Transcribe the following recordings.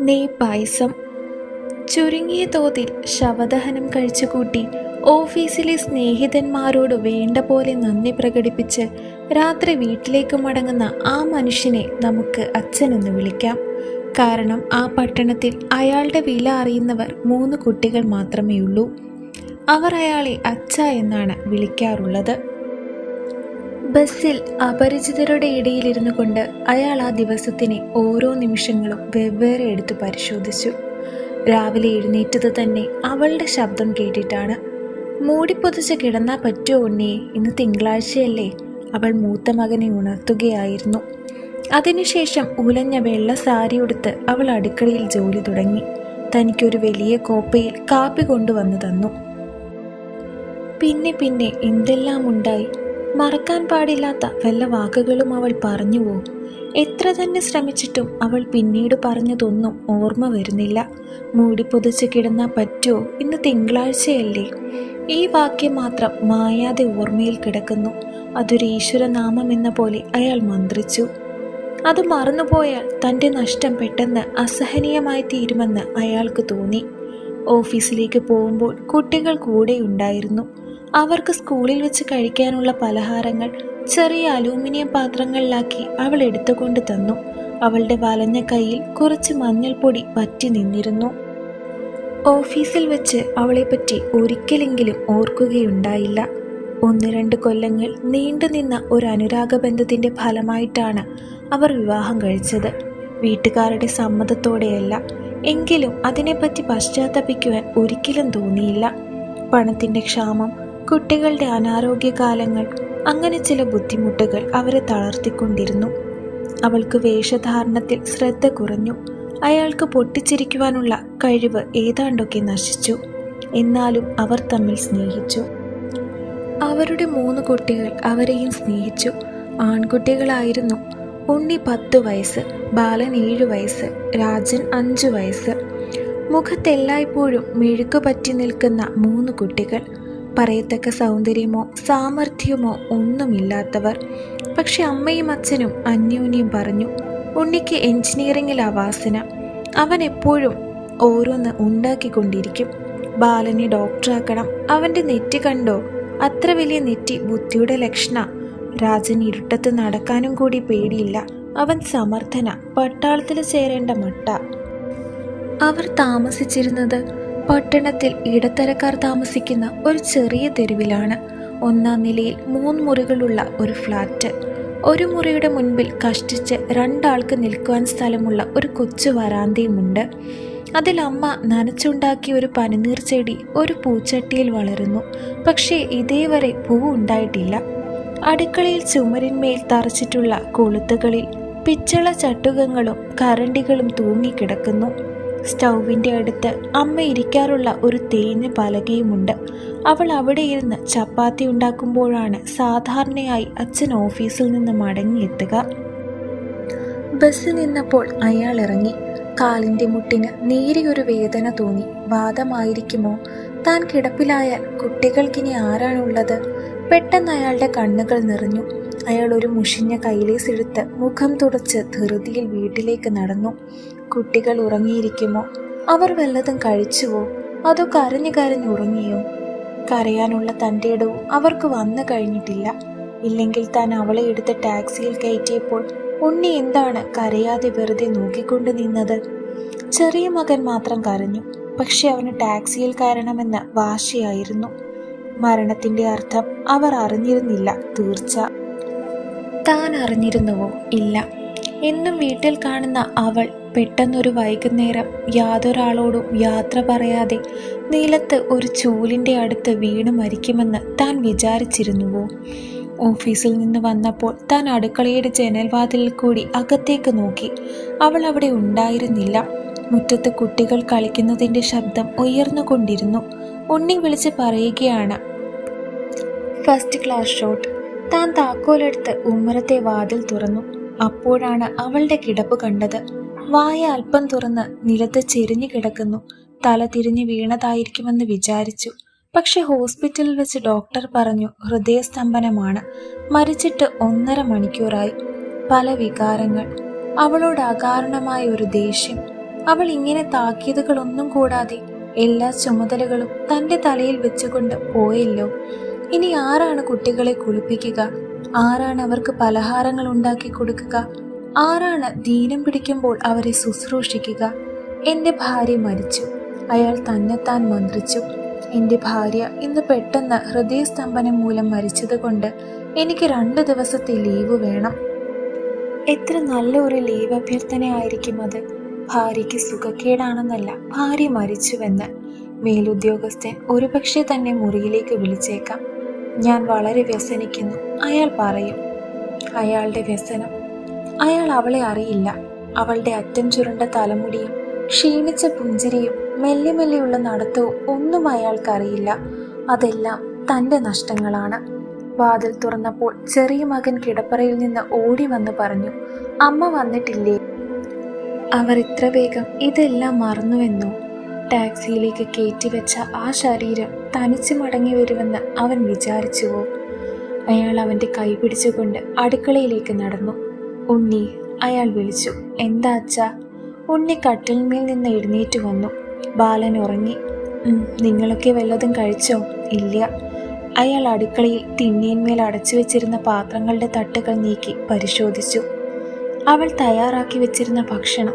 നെയ് പായസം. ചുരുങ്ങിയ തോതിൽ ശവദഹനം കഴിച്ചുകൂട്ടി ഓഫീസിലെ സ്നേഹിതന്മാരോട് വേണ്ട പോലെ നന്ദി പ്രകടിപ്പിച്ച് രാത്രി വീട്ടിലേക്ക് മടങ്ങുന്ന ആ മനുഷ്യനെ നമുക്ക് അച്ഛനെന്ന് വിളിക്കാം. കാരണം ആ പട്ടണത്തിൽ അയാളുടെ വില അറിയുന്നവർ മൂന്ന് കുട്ടികൾ മാത്രമേ ഉള്ളൂ അവർ അയാളെ അച്ഛ എന്നാണ് വിളിക്കാറുള്ളത്. ബസ്സിൽ അപരിചിതരുടെ ഇടയിലിരുന്നു കൊണ്ട് അയാൾ ആ ദിവസത്തിനെ ഓരോ നിമിഷങ്ങളും വെവ്വേറെ എടുത്തു പരിശോധിച്ചു. രാവിലെ എഴുന്നേറ്റത് തന്നെ അവളുടെ ശബ്ദം കേട്ടിട്ടാണ്. മൂടിപ്പൊതിച്ച് കിടന്നാ പറ്റുമോ ഉണ്ണിയെ ഇന്ന് തിങ്കളാഴ്ചയല്ലേ. അവൾ മൂത്ത മകനെ ഉണർത്തുകയായിരുന്നു. അതിനുശേഷം ഉലഞ്ഞ വെള്ള സാരി ഉടുത്ത് അവൾ അടുക്കളയിൽ ജോലി തുടങ്ങി. തനിക്കൊരു വലിയ കോപ്പയിൽ കാപ്പി കൊണ്ടുവന്നു തന്നു. പിന്നെ പിന്നെ എന്തെല്ലാം ഉണ്ടായി മറക്കാൻ പാടില്ലാത്ത വല്ല വാക്കുകളും അവൾ പറഞ്ഞുവോ? എത്ര തന്നെ ശ്രമിച്ചിട്ടും അവൾ പിന്നീട് പറഞ്ഞതൊന്നും ഓർമ്മ വരുന്നില്ല. മൂടി പൊതിച്ച് കിടന്നാ പറ്റുമോ ഇന്ന് തിങ്കളാഴ്ചയല്ലേ? ഈ വാക്യം മാത്രം മായാതെ ഓർമ്മയിൽ കിടക്കുന്നു. അതൊരു ഈശ്വരനാമം എന്ന പോലെ അയാൾ മന്ത്രിച്ചു. അത് മറന്നുപോയാൽ തന്റെ നഷ്ടം പെട്ടെന്ന് അസഹനീയമായി തീരുമെന്ന് അയാൾക്ക് തോന്നി. ഓഫീസിലേക്ക് പോകുമ്പോൾ കുട്ടികൾ കൂടെ ഉണ്ടായിരുന്നു. അവർക്ക് സ്കൂളിൽ വെച്ച് കഴിക്കാനുള്ള പലഹാരങ്ങൾ ചെറിയ അലൂമിനിയം പാത്രങ്ങളിലാക്കി അവൾ എടുത്തുകൊണ്ട് തന്നു. അവളുടെ വലഞ്ഞ കയ്യിൽ കുറച്ച് മഞ്ഞൾപ്പൊടി പറ്റി നിന്നിരുന്നു. ഓഫീസിൽ വെച്ച് അവളെപ്പറ്റി ഒരിക്കലെങ്കിലും ഓർക്കുകയുണ്ടായില്ല. ഒന്ന് രണ്ട് കൊല്ലങ്ങൾ നീണ്ടുനിന്ന ഒരു അനുരാഗബന്ധത്തിന്റെ ഫലമായിട്ടാണ് അവർ വിവാഹം കഴിച്ചത്. വീട്ടുകാരുടെ സമ്മതത്തോടെയല്ല എങ്കിലും അതിനെപ്പറ്റി പശ്ചാത്തപിക്കുവാൻ ഒരിക്കലും തോന്നിയില്ല. പണത്തിന്റെ ക്ഷാമം കുട്ടികളുടെ അനാരോഗ്യകാലങ്ങൾ അങ്ങനെ ചില ബുദ്ധിമുട്ടുകൾ അവരെ തളർത്തിക്കൊണ്ടിരുന്നു. അവൾക്ക് വേഷധാരണത്തിൽ ശ്രദ്ധ കുറഞ്ഞു. അയാൾക്ക് പൊട്ടിച്ചിരിക്കുവാനുള്ള കഴിവ് ഏതാണ്ടൊക്കെ നശിച്ചു. എന്നാലും അവർ തമ്മിൽ സ്നേഹിച്ചു. അവരുടെ മൂന്ന് കുട്ടികൾ അവരെയും സ്നേഹിച്ചു. ആൺകുട്ടികളായിരുന്നു ഉണ്ണി പത്ത് വയസ്സ് ബാലൻ ഏഴ് വയസ്സ് രാജൻ അഞ്ച് വയസ്സ്. മുഖത്തെല്ലായ്പ്പോഴും മെഴുക്ക് പറ്റി നിൽക്കുന്ന മൂന്ന് കുട്ടികൾ പറയത്തക്ക സൗന്ദര്യമോ സാമർഥ്യമോ ഒന്നുമില്ലാത്തവർ. പക്ഷെ അമ്മയും അച്ഛനും അന്യോന്യം പറഞ്ഞു ഉണ്ണിക്ക് എഞ്ചിനീയറിംഗിൽ വാസന. അവൻ എപ്പോഴും ഓരോന്ന് ഉണ്ടാക്കിക്കൊണ്ടിരിക്കും. ബാലനെ ഡോക്ടറാക്കണം. അവന്റെ നെറ്റി കണ്ടോ? അത്ര വലിയ നെറ്റി ബുദ്ധിയുടെ ലക്ഷണ. രാജൻ ഇരുട്ടത്ത് നടക്കാനും കൂടി പേടിയില്ല. അവൻ സമർത്ഥന. പട്ടാളത്തിൽ ചേരേണ്ട മട്ട. അവർ താമസിച്ചിരുന്നത് പട്ടണത്തിൽ ഇടത്തരക്കാർ താമസിക്കുന്ന ഒരു ചെറിയ തെരുവിലാണ്. ഒന്നാം നിലയിൽ മൂന്ന് മുറികളുള്ള ഒരു ഫ്ലാറ്റ്. ഒരു മുറിയുടെ മുൻപിൽ കഷ്ടിച്ച് രണ്ടാൾക്ക് നിൽക്കുവാൻ സ്ഥലമുള്ള ഒരു കൊച്ചു വരാന്തയുമുണ്ട്. അതിൽ അമ്മ നനച്ചുണ്ടാക്കിയ ഒരു പനിനീർ ചെടി ഒരു പൂച്ചട്ടിയിൽ വളരുന്നു. പക്ഷേ ഇതേവരെ പൂ ഉണ്ടായിട്ടില്ല. അടുക്കളയിൽ ചുമരിന്മേൽ തറച്ചിട്ടുള്ള കൊളുത്തുകളിൽ പിച്ചള ചട്ടുകങ്ങളും കരണ്ടികളും തൂങ്ങിക്കിടക്കുന്നു. സ്റ്റൗവിന്റെ അടുത്ത് അമ്മ ഇരിക്കാറുള്ള ഒരു തേഞ്ഞ പലകയുമുണ്ട്. അവൾ അവിടെ ഇരുന്ന് ചപ്പാത്തി ഉണ്ടാക്കുമ്പോഴാണ് സാധാരണയായി അച്ഛൻ ഓഫീസിൽ നിന്ന് മടങ്ങിയെത്തുക. ബസ് നിന്നപ്പോൾ അയാൾ ഇറങ്ങി. കാലിന്റെ മുട്ടിന് നേരിയൊരു വേദന തോന്നി. വാദമായിരിക്കുമോ? താൻ കിടപ്പിലായാൽ കുട്ടികൾക്കിനി ആരാണുള്ളത്? പെട്ടെന്ന് അയാളുടെ കണ്ണുകൾ നിറഞ്ഞു. അയാൾ ഒരു മുഷിഞ്ഞ കൈലേസ് എടുത്ത് മുഖം തുടച്ച് ധൃതിയിൽ വീട്ടിലേക്ക് നടന്നു. കുട്ടികൾ ഉറങ്ങിയിരിക്കുമോ? അവർ വല്ലതും കഴിച്ചുവോ? അതോ കരഞ്ഞു കരഞ്ഞു ഉറങ്ങിയോ? കരയാനുള്ള തന്റെ ഇടവും അവർക്ക് വന്നു കഴിഞ്ഞിട്ടില്ല. ഇല്ലെങ്കിൽ താൻ അവളെ എടുത്ത് ടാക്സിയിൽ കയറ്റിയപ്പോൾ ഉണ്ണി എന്താണ് കരയാതെ വെറുതെ നോക്കിക്കൊണ്ട് നിന്നത്? ചെറിയ മകൻ മാത്രം കരഞ്ഞു. പക്ഷെ അവന് ടാക്സിയിൽ കയറണമെന്ന് വാശിയായിരുന്നു. മരണത്തിന്റെ അർത്ഥം അവർ അറിഞ്ഞിരുന്നില്ല തീർച്ച. താൻ അറിഞ്ഞിരുന്നുവോ? ഇല്ല. എന്നും വീട്ടിൽ കാണുന്ന അവൾ പെട്ടെന്നൊരു വൈകുന്നേരം യാതൊരാളോടും യാത്ര പറയാതെ നിലത്ത് ഒരു ചൂലിന്റെ അടുത്ത് വീണ് മരിക്കുമെന്ന് താൻ വിചാരിച്ചിരുന്നുവോ? ഓഫീസിൽ നിന്ന് വന്നപ്പോൾ താൻ അടുക്കളയുടെ ജനൽവാതിലിൽ കൂടി അകത്തേക്ക് നോക്കി. അവൾ അവിടെ ഉണ്ടായിരുന്നില്ല. മുറ്റത്ത് കുട്ടികൾ കളിക്കുന്നതിന്റെ ശബ്ദം ഉയർന്നുകൊണ്ടിരുന്നു. ഉണ്ണി വിളിച്ച് പറയുകയാണ് ഫസ്റ്റ് ക്ലാസ് ഷോട്ട്. താൻ താക്കോലെടുത്ത് ഉമ്മറത്തെ വാതിൽ തുറന്നു. അപ്പോഴാണ് അവളുടെ കിടപ്പ് കണ്ടത്. വായ അല്പം തുറന്ന് നിലത്ത് ചെരിഞ്ഞു കിടക്കുന്നു. തല തിരിഞ്ഞു വീണതായിരിക്കുമെന്ന് വിചാരിച്ചു. പക്ഷെ ഹോസ്പിറ്റലിൽ വെച്ച് ഡോക്ടർ പറഞ്ഞു ഹൃദയസ്തംഭനമാണ്. മരിച്ചിട്ട് ഒന്നര മണിക്കൂറായി. പല വികാരങ്ങൾ. അവളോട് അകാരണമായ ഒരു ദേഷ്യം. അവൾ ഇങ്ങനെ താക്കീതുകളൊന്നും കൂടാതെ എല്ലാ ചുമതലകളും തന്റെ തലയിൽ വെച്ചുകൊണ്ട് പോയല്ലോ. ഇനി ആരാണ് കുട്ടികളെ കുളിപ്പിക്കുക? ആരാണ് അവർക്ക് പലഹാരങ്ങൾ ഉണ്ടാക്കി കൊടുക്കുക? ആരാണ് ദീനം പിടിക്കുമ്പോൾ അവരെ ശുശ്രൂഷിക്കുക. എന്റെ ഭാര്യ മരിച്ചു. അയാൾ തന്നെത്താൻ മന്ത്രിച്ചു. എന്റെ ഭാര്യ ഇന്ന് പെട്ടെന്ന് ഹൃദയസ്തംഭനം മൂലം മരിച്ചതുകൊണ്ട് എനിക്ക് രണ്ട് ദിവസത്തെ ലീവ് വേണം. എത്ര നല്ല ഒരു ലീവ് അഭ്യർത്ഥനയായിരിക്കും അത്. ഭാര്യയ്ക്ക് സുഖക്കേടാണെന്നല്ല ഭാര്യ മരിച്ചുവെന്ന്. മേലുദ്യോഗസ്ഥൻ ഒരുപക്ഷെ തന്നെ മുറിയിലേക്ക് വിളിച്ചേക്കാം. ഞാൻ വളരെ വ്യസനിക്കുന്നു. അയാൾ പറയും. അയാളുടെ വ്യസനം അയാൾ അവളെ അറിയില്ല. അവളുടെ അറ്റം ചുരുണ്ട തലമുടിയും ക്ഷീണിച്ച പുഞ്ചിരിയും മെല്ലെ മെല്ലെയുള്ള നടത്തവും ഒന്നും അയാൾക്കറിയില്ല. അതെല്ലാം തന്റെ നഷ്ടങ്ങളാണ്. വാതിൽ തുറന്നപ്പോൾ ചെറിയ മകൻ കിടപ്പറയിൽ നിന്ന് ഓടി വന്ന് പറഞ്ഞു അമ്മ വന്നിട്ടില്ലേ? അവർ ഇത്ര വേഗം ഇതെല്ലാം മറന്നുവെന്നോ? ടാക്സിയിലേക്ക് കയറ്റിവെച്ച ആ ശരീരം തനിച്ച് മടങ്ങി വരുമെന്ന് അവൻ വിചാരിച്ചുവോ? അയാൾ അവന്റെ കൈ പിടിച്ചുകൊണ്ട് അടുക്കളയിലേക്ക് നടന്നു. ഉണ്ണി അയാൾ വിളിച്ചു. എന്താ അച്ഛാ? ഉണ്ണി കട്ടിലിന്മേൽ നിന്ന് എഴുന്നേറ്റ് വന്നു. ബാലൻ ഉറങ്ങി. നിങ്ങളൊക്കെ വല്ലതും കഴിച്ചോ? ഇല്ല. അയാൾ അടുക്കളയിൽ തിണ്ണിയന്മേൽ അടച്ചു വെച്ചിരുന്ന പാത്രങ്ങളുടെ തട്ടുകൾ നീക്കി പരിശോധിച്ചു. അവൾ തയ്യാറാക്കി വെച്ചിരുന്ന ഭക്ഷണം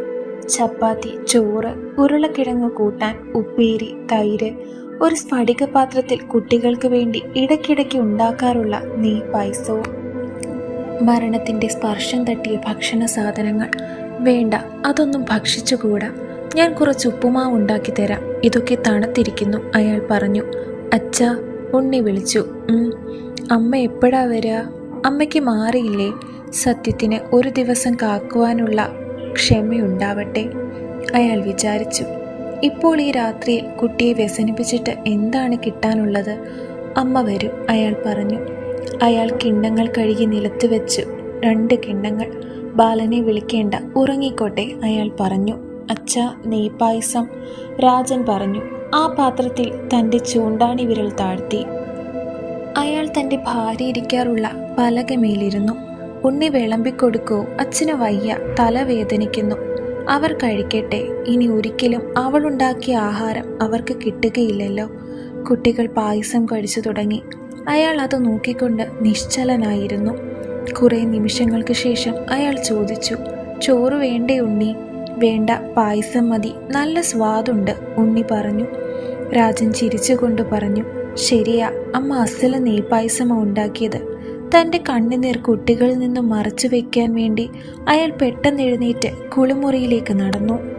ചപ്പാത്തി ചോറ് ഉരുളക്കിഴങ്ങ് കൂട്ടാൻ ഉപ്പേരി തൈര് ഒരു സ്ഫടിക പാത്രത്തിൽ കുട്ടികൾക്ക് വേണ്ടി ഇടയ്ക്കിടയ്ക്ക് ഉണ്ടാക്കാറുള്ള നെയ് പായസവും മരണത്തിന്റെ സ്പർശം തട്ടിയ ഭക്ഷണ സാധനങ്ങൾ. വേണ്ട അതൊന്നും ഭക്ഷിച്ചുകൂടാ. ഞാൻ കുറച്ച് ഉപ്പുമാവ് ഉണ്ടാക്കി തരാം. ഇതൊക്കെ തണുത്തിരിക്കുന്നു അയാൾ പറഞ്ഞു. അച്ഛ ഉണ്ണി വിളിച്ചു. അമ്മ എപ്പോഴാ വരിക അമ്മയ്ക്ക് മാറിയില്ലേ? സത്യത്തിന് ഒരു ദിവസം കാക്കുവാനുള്ള ക്ഷമയുണ്ടാവട്ടെ അയാൾ വിചാരിച്ചു. ഇപ്പോൾ ഈ രാത്രിയിൽ കുട്ടിയെ വ്യസനിപ്പിച്ചിട്ട് എന്താണ് കിട്ടാനുള്ളത്? അമ്മ വരും അയാൾ പറഞ്ഞു. അയാൾ കിണ്ണങ്ങൾ കഴുകി നിലത്ത് വെച്ചു. രണ്ട് കിണ്ണങ്ങൾ. ബാലനെ വിളിക്കേണ്ട. ഉറങ്ങിക്കോട്ടെ അയാൾ പറഞ്ഞു. അച്ഛ നെയ്പായസം. രാജൻ പറഞ്ഞു. ആ പാത്രത്തിൽ തന്റെ ചൂണ്ടാണി വിരൽ താഴ്ത്തി. അയാൾ തന്റെ ഭാര്യ ഇരിക്കാറുള്ള പലകമേലിരുന്നു. ഉണ്ണി വിളമ്പിക്കൊടുക്കൂ. അച്ഛന് വയ്യ. തല വേദനിക്കുന്നു. അവർ കഴിക്കട്ടെ. ഇനി ഒരിക്കലും അവളുണ്ടാക്കിയ ആഹാരം അവർക്ക് കിട്ടുകയില്ലല്ലോ. കുട്ടികൾ പായസം കഴിച്ചു തുടങ്ങി. അയാൾ അത് നോക്കിക്കൊണ്ട് നിശ്ചലനായിരുന്നു. കുറേ നിമിഷങ്ങൾക്ക് ശേഷം അയാൾ ചോദിച്ചു ചോറ് വേണ്ടേ ഉണ്ണി? വേണ്ട പായസം മതി. നല്ല സ്വാദുണ്ട് ഉണ്ണി പറഞ്ഞു. രാജൻ ചിരിച്ചുകൊണ്ട് പറഞ്ഞു ശരിയാ അമ്മ അസല നെയ്പായസമാണ് ഉണ്ടാക്കിയത്. തന്റെ കണ്ണുനീർ കുട്ടികളിൽ നിന്നും മറച്ചു വയ്ക്കാൻ വേണ്ടി അയാൾ പെട്ടെന്ന് എഴുന്നേറ്റ് കുളിമുറിയിലേക്ക് നടന്നു.